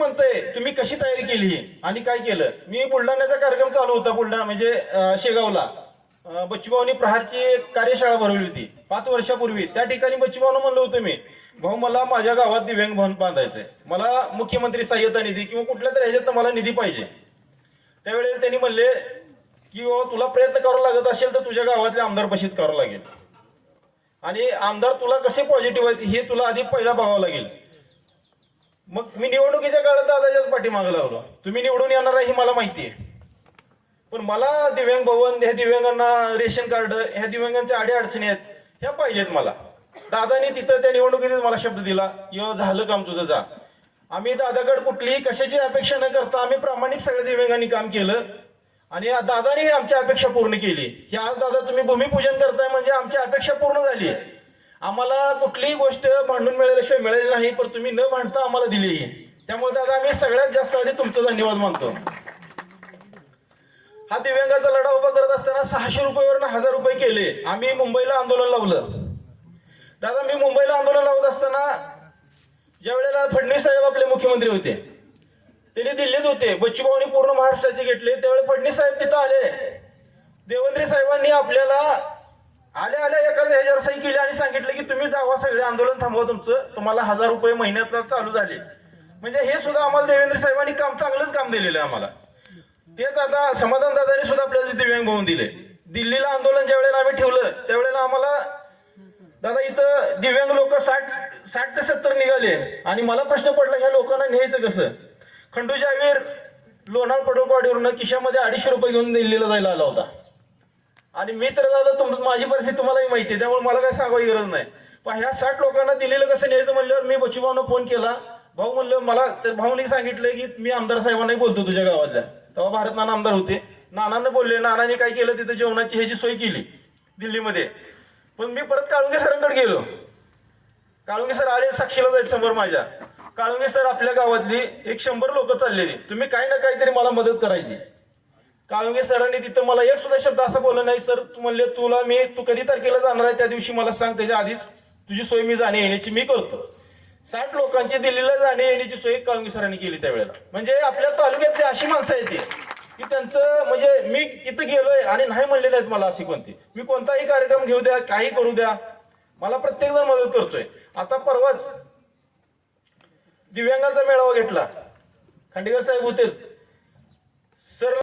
म्हणतंय तुम्ही कशी तयारी केली? आणि काय केलं? मी बुलढाण्याचा कार्यक्रम चालू होता बुलढाणा म्हणजे शेगावला. बच्चूभाऊनी प्रहारची एक कार्यशाळा भरवली होती पाच वर्षापूर्वी. त्या ठिकाणी बच्चूभाऊनं म्हणलं होतं मी भाऊ मला माझ्या गावात दिव्यांग भवन बांधायचंय. मला मुख्यमंत्री सहाय्यता निधी किंवा कुठल्या तरी ह्याच्यात मला निधी पाहिजे. त्यावेळेला त्यांनी म्हणले की तुला प्रयत्न करावा लागत असेल तर तुझ्या गावातल्या आमदार पशीच करावं लागेल. आणि आमदार तुला कसे पॉझिटिव्ह आहेत हे तुला आधी पहिला बघावं लागेल. मग मी निवडणुकीच्या काळात दादाच्याच पाठीमागे लागलो. तुम्ही निवडून येणार आहे ही मला माहिती आहे. पण मला दिव्यांग भवन ह्या दिव्यांगांना रेशन कार्ड ह्या दिव्यांगांच्या आड्या अडचणी आहेत ह्या पाहिजेत मला. दादानी तिथं त्या निवडणुकीतच मला शब्द दिला किंवा झालं काम तुझं जा. आम्ही दादाकडे कुठलीही कशाची अपेक्षा न करता आम्ही प्रामाणिक सगळ्या दिव्यांगांनी काम केलं. आणि दादानी आमची अपेक्षा पूर्ण केली. की आज दादा तुम्ही भूमिपूजन करताय म्हणजे आमची अपेक्षा पूर्ण झाली आहे. आम्हाला कुठलीही गोष्ट भांडून मिळाल्याशिवाय मिळाली नाही पण तुम्ही न भांडता आम्हाला दिली. आहे त्यामुळे दादा आम्ही सगळ्यात जास्त आधी तुमचा धन्यवाद मानतो. हा दिव्यांगाचा लढा उभा करत असताना सहाशे रुपयावर हजार रुपये केले. आम्ही मुंबईला आंदोलन लावलं. दादा मी मुंबईला आंदोलन लावत असताना ज्या वेळेला फडणवीस साहेब आपले मुख्यमंत्री होते त्यांनी दिल्लीत होते बच्चूभाऊनी पूर्ण महाराष्ट्राचे घेतले. त्यावेळी फडणवीस साहेब तिथं आले. देवेंद्र साहेबांनी आपल्याला आल्या आल्या एकाच ह्याच्यावर सही केली आणि सांगितलं की तुम्ही जावा सगळे आंदोलन थांबवा तुमचं. तुम्हाला हजार रुपये महिन्यातला चालू झाले. म्हणजे हे सुद्धा आम्हाला देवेंद्र साहेबांनी काम चांगलंच काम दिलेलं आहे आम्हाला. तेच आता समाधान दादानी सुद्धा आपल्याला दिव्यांग होऊन दिले. दिल्लीला आंदोलन ज्या वेळेला आम्ही ठेवलं त्यावेळेला आम्हाला दादा इथं दिव्यांग लोक साठ साठ ते सत्तर निघाले. आणि मला प्रश्न पडला ह्या लोकांना न्यायचं कसं? खंडू जावीर लोणार पडोपाडीवरून किशामध्ये अडीचशे रुपये घेऊन दिल्लीला जायला आला होता. आणि मी तर दादा तुम माझी परिस्थिती तुम्हालाही माहिती आहे त्यामुळे मला काय सांगायची गरज नाही. पण ह्या साठ लोकांना दिलेलं कसं न्यायचं म्हणल्यावर मी बच्चूभाऊनं फोन केला. भाऊ म्हणलं मला तर भाऊनी सांगितलं की मी आमदार साहेबांनाही बोलतो तुझ्या गावातल्या. तेव्हा भारत नाना आमदार होते. नानांना बोलले नानाने काय केलं तिथं जेवणाची ह्याची सोय केली दिल्लीमध्ये. पण मी परत काळुंगे सरांकडे गेलो. काळुंगे सर आले साक्षीला जायचं समोर माझ्या. काळुंगे सर आपल्या गावातली एक शंभर लोक चाललेली. तुम्ही काही ना काहीतरी मला मदत करायची. काळुंगे सरांनी तिथं मला एक सुद्धा शब्द असं बोललं नाही सर तू म्हणले तुला मी तू कधी तारखेला जाणार आहे? त्या दिवशी मला सांग त्याच्या आधीच तुझी सोय मी जाणे येण्याची मी करतो. साठ लोकांची दिल्लीला जाणे येण्याची सोय काळुंगे सरांनी केली त्यावेळेला. म्हणजे आपल्या तालुक्यातली अशी माणसं आहेत की त्यांचं म्हणजे मी तिथं गेलोय आणि नाही म्हणलेले आहेत मला अशी कोणती. मी कोणताही कार्यक्रम घेऊ द्या काही करू द्या मला प्रत्येक जण मदत करतोय. आता परवाच दिव्यांगाचा मेळावा घेतला. खांडेकर साहेब होतेच.